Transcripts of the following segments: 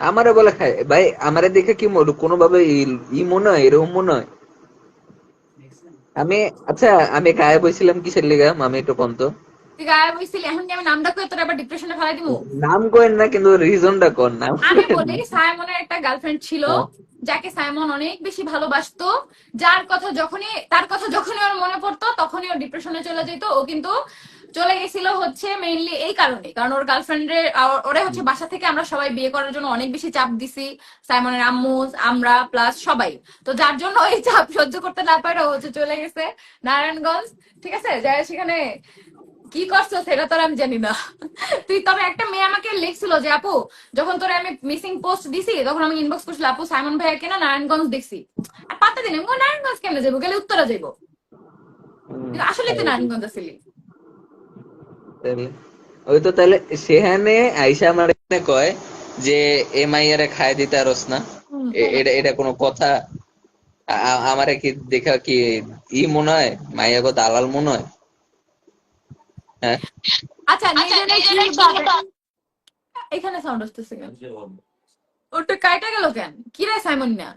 আমারে বলে খায়। ভাই আমারে দেখে কি কোনোভাবে ই- ই মনে হয় এরকম মনে হয় আমি আচ্ছা আমি গায়ে বইছিলাম কিসের লিগা? আমি একটু কম তো গায়ে বইছিলি এখন কি আমি নামটা কই তোর আবার ডিপ্রেশনে ফেলাই দিমু নাম করেন না কিন্তু রিজনটা কোন নাম আমি বলি সাইমনের একটা গার্লফ্রেন্ড ছিল যাকে সাইমন অনেক বেশি ভালোবাসতো। যার কথা যখনই তার কথা যখনই ওর মনে পড়তো তখনই ওর ডিপ্রেশনে চলে যেত। ও কিন্তু চলে গেছিল হচ্ছে মেইনলি এই কারণে কারণ ওর গার্লফ্রেন্ডের ওরা হচ্ছে বাসা থেকে আমরা সবাই বিয়ে করার জন্য অনেক বেশি চাপ দিছি। সাইমনের আম্মু আমরা প্লাস সবাই। তো যার জন্য ওই চাপ সহ্য করতে না পারে ও হচ্ছে চলে গেছে নারায়ণগঞ্জ। ঠিক আছে? যাই সেখানে কি করছ সেটা তোর আমি জানি না। তুই তবে একটা মেয়ে আমাকে লিখছিল যে আপু যখন তোরে আমি মিসিং পোস্ট দিছি তখন আমি ইনবক্স করছিল আপু সাইমন ভাইয়া কেনা নারায়ণগঞ্জ দেখছি। আর পাতা দিন নারায়ণগঞ্জ কেন যাব? গেলে উত্তরা যাইবো? কিন্তু আসলে তুই নারায়ণগঞ্জ আসলি। তাহলে। ওই তো তাহলে সেখানে আইসা আমার এখানে কয় যে এ মাইয়ারে খায় দিতে আরস না। এটা এটা কোনো কথা? আমারে কি দেখা কি ই মনে হয় মাইয়া গো দালাল মনে হয় হ্যাঁ? আচ্ছা কি ভাবে- এখানে সাউন্ড আসতেছে কেন? ওটা কাইটা গেল কেন? কি রে সাইমন না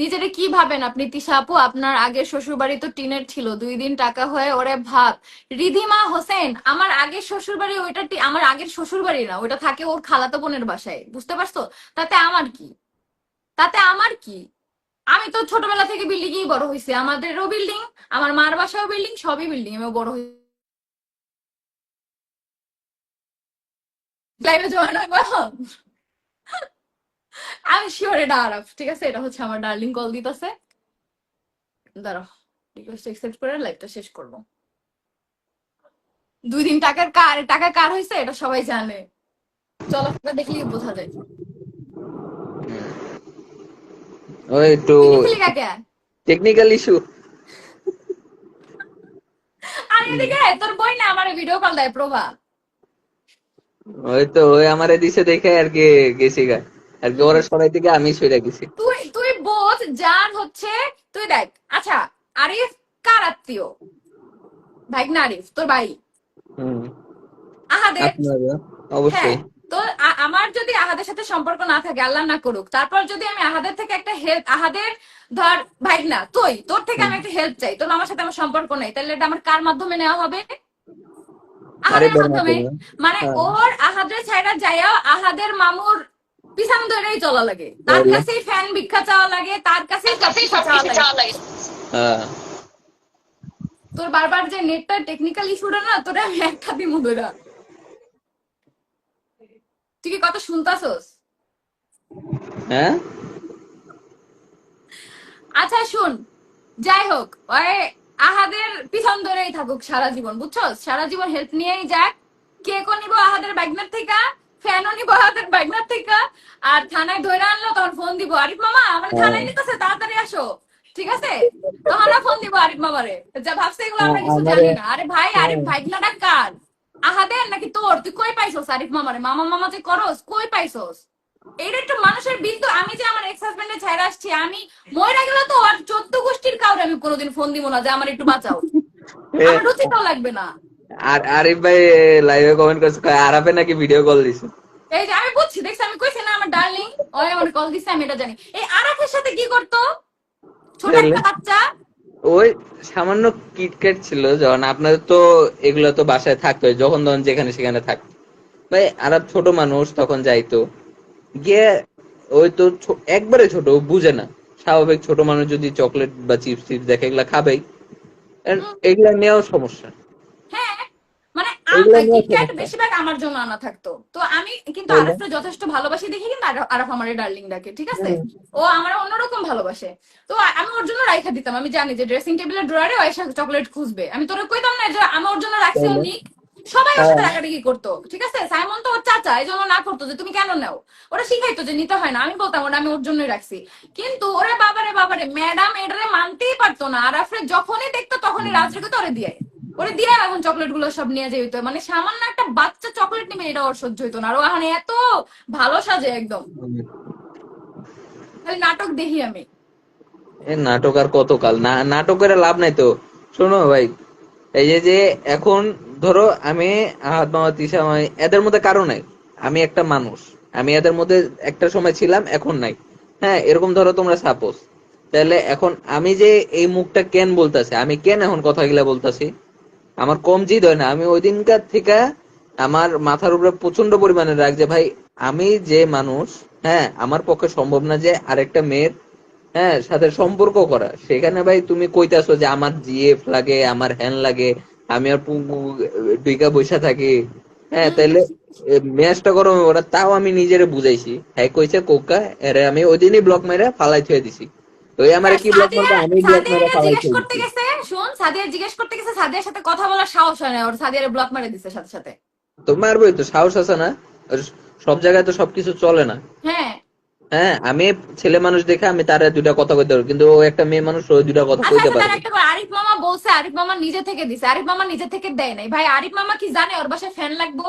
নিজেরে কি ভাবেন আপনি? তিশা আপু, আপনার আগের শ্বশুর বাড়ি তো টিনের ছিল, দুই দিন টাকা হয়ে ওরে ভাব রিধিমা হোসেন, আমার আগের শ্বশুর বাড়ি ওইটা আমার আগের শ্বশুর বাড়ি না, ওইটা থাকে ওর খালাতো বোনের বাসায়, বুঝতে পারছ? তাতে আমার কি? তাতে আমার কি? আমি তো ছোটবেলা থেকে বিল্ডিং এই বড় হয়েছি আমাদেরও বিল্ডিং, আমার মার বাসাও বিল্ডিং, সবই বিল্ডিং আমি বড় হয়েছি লাইভে জয়েন হইবো আমি শিওর এটা আরব ঠিক আছে? এটা হচ্ছে আমার ডার্লিং কল দিতেছে। দাঁড়াও রিকোয়েস্ট অ্যাকসেপ্ট করে লাইভটা শেষ করব। দুই দিন টাকার কার টাকা কার হয়েছে এটা সবাই জানে। চলাফেরা দেখলেই বোঝা যায়। ওই একটু টেকনিক্যাল ইস্যু আর এদিকে তোর বই না আমার ভিডিও কল দেয় প্রভা। ওই তো ওই আমারে দিছে দেখে আর কি গেছি গা। আর কি ওরা সবাই থেকে আমি গেছি। তুই তুই বোঝ যার হচ্ছে তুই দেখ আচ্ছা আরিফ কার আত্মীয়? ভাই না আরিফ তোর ভাই? আহাদের? অবশ্যই। হ্যাঁ তো আমার যদি আহাদের সাথে সম্পর্ক না থাকে আল্লাহ না করুক তারপর যদি আমি আহাদের থেকে একটা হেল্প আহাদের ধর ভাই না তুই তোর থেকে আমি একটা হেল্প চাই তোর আমার সাথে আমার সম্পর্ক নেই তাহলে এটা আমার কার মাধ্যমে নেওয়া হবে? আহাদের মাধ্যমে মাধ্যমে। মানে হ্যাঁ। ওর আহাদের ছাইরা যাইয়া আহাদের মামুর পিছন ধরেই চলা লাগে। তার। কাছেই ফ্যান ভিক্ষা চাওয়া লাগে তার কাছেই সবকিছু চাওয়া লাগে। হ্যাঁ। তোর বারবার যে নেটটা টেকনিক্যাল ইস্যুটা না তোরে আমি একটা দিমু ধরা তুই কি কত শুনতাছস? হ্যাঁ? আচ্ছা শুন। যাই হোক ওই আহাদের পিছন ধরেই থাকুক সারা জীবন বুঝছ সারা জীবন হেল্প নিয়েই যাক। কেকও নিব আহাদের ব্যাগনার থেকে? ফ্যানও নিব আহাদের ব্যাগনার থেকে। আর থানায় ধরে আনলো তখন ফোন দিব। আরিফ মামা আমার থানায় নিতেছে তাড়াতাড়ি আসো। ঠিক আছে? তখন ফোন দিব আরিফ মামারে। যা ভাবছে এগুলো আমরা কিছু আমারে- জানি না। আরে ভাই আরিফ ভাইগনাটা কার? আহাদের নাকি তোর? তুই কই পাইছস আরিফ মামারে? মামা মামা যে করস কই পাইছস? এটা একটু মানুষের বিন্দু আমি যে আমার এক্স হাজবেন্ডের ছাইরা আসছি আমি ময়রা গেল তো আর চোদ্দ গোষ্ঠীর কাউরে আমি কোনোদিন ফোন দিব না যে আমার একটু বাঁচাও। আমার রুচিটাও লাগবে না। আর আরিফ ভাই লাইভে কমেন্ট করছে কয়, আরাফে নাকি ভিডিও কল দিছে? এই যে আমি বুঝছি দেখছি আমি কইছি না আমার ডার্লিং ওই আমার কল দিছে আমি এটা জানি। এই আরাফের সাথে কি করতো? ছোট একটা বাচ্চা। ওই সামান্য কিটক্যাট ছিল যখন আপনাদের তো এগুলো তো বাসায় থাকতো যখন তখন যেখানে সেখানে থাকতো। ভাই আরব ছোট মানুষ তখন যাইতো। গিয়ে ওই তো একবারে ছোট বুঝে না। স্বাভাবিক ছোট মানুষ যদি চকলেট বা চিপস টিপস দেখে এগুলা খাবেই। এগুলা নিয়েও সমস্যা হ্যাঁ মানে এগুলো নিয়ে কিটক্যাট বেশিরভাগ আমার জন্য আনা থাকতো। তো আমি কিন্তু তাহলে? যথেষ্ট ভালোবাসি দেখি কিন্তু আরফ- আমার ডার্লিং ডাকে ঠিক আছে? ও আমার অন্যরকম ভালোবাসে। তো আমি ওর জন্য রাইখা দিতাম। আমি জানি যে ড্রেসিং টেবিলের ড্রয়ারে ও চকলেট খুঁজবে। আমি তোরে কইতাম না যে আমি ওর জন্য রাখছি ও? নিক সবাই ওর সাথে হ্যাঁ। রাগারাগি করতো ঠিক আছে? সাইমন তো ওর চাচা এই জন্য না করতো যে তুমি কেন নেও? ওরা শিখাইতো যে নিতে হয় না। আমি বলতাম ওটা আমি ওর জন্যই রাখছি। কিন্তু ওরে বাবারে বাবারে ম্যাডাম এটারে মানতেই পারতো না। আর আফরে যখনই দেখতো তখনই রাজরেকে তো ওরে দিয়ে ওরে দিয়ে এখন চকলেটগুলো সব নিয়ে যেত মানে সামান্য একটা বাচ্চা চকলেট নিবে এটা ওর সহ্য হইতো না। আর ও এখন এত ভালো সাজে একদম। খালি নাটক দেখি আমি। এ নাটক আর কত কাল না নাটক করে লাভ নাই তো। শোনো ভাই, এই যে যে এখন ধরো আমি, আহাত মামা, তিশা এদের মধ্যে কারও নাই। আমি একটা মানুষ। আমি এদের মধ্যে একটা সময় ছিলাম, এখন নাই। হ্যাঁ এরকম ধরো তোমরা সাপোজ তাহলে এখন আমি যে এই মুখটা কেন বলতাছি? আমি কেন এখন কথাগুলা বলতাছি? আমার কম জিদ হয় না। আমি ওই দিনকার থেকে আমার মাথার উপরে প্রচণ্ড পরিমাণে রাগ যে ভাই আমি যে মানুষ হ্যাঁ আমার পক্ষে সম্ভব না যে আরেকটা মেয়ের হ্যাঁ সাথে সম্পর্ক করা। সেখানে ভাই তুমি কইতাছো যে আমার জিএফ লাগে আমার হ্যান লাগে আমি আর দুইকা বৈশা থাকি। হ্যাঁ তাহলে ম্যাচটা করো ওরা তাও আমি নিজেরে বুঝাইছি। হ্যাঁ কইছে কোকা এরে আমি ওই দিনই ব্লক মেরে ফালাই থুয়ে দিছি। তো এই আমারে কি ব্লক মারবে? আমি ব্লক মেরে করতে গেছে শুন সাদিয়া জিজ্ঞেস করতে গেছে সাদিয়ার সাথে কথা বলার সাহস হয় না ওর সাদিয়ারে ব্লক মারে দিছে সাথে সাথে। তো মারবোই তো সাহস আছে না? সব জায়গায় তো সবকিছু চলে না। হ্যাঁ। হ্যাঁ আমি ছেলে মানুষ দেখে আমি তার দুইটা কথা কইতে পারব কিন্তু ও একটা মেয়ে মানুষ ওই দুইটা কথা আচ্ছা কইতে আচ্ছা, একটা আরিফ মামা বলছে আরিফ মামা নিজে থেকে দিছে আরিফ মামা নিজে থেকে দেয় নাই। ভাই আরিফ মামা কি জানে ওর বাসায় ফ্যান লাগবো?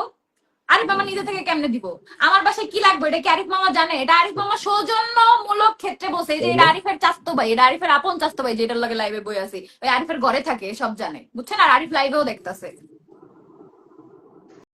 আরিফ মামা নিজে থেকে কেমনে দিব? আমার বাসায় কি লাগবে? এটা কি আরিফ মামা জানে? এটা আরিফ মামা সৌজন্যমূলক ক্ষেত্রে বসে যে এটা আরিফের চাস্তো ভাই এটা আরিফের আপন চাস্তো ভাই যেটার লগে লাইভে বই আছে। ওই আরিফের ঘরে থাকে সব জানে। বুঝছেন? আর আরিফ লাইভেও দেখতাছে।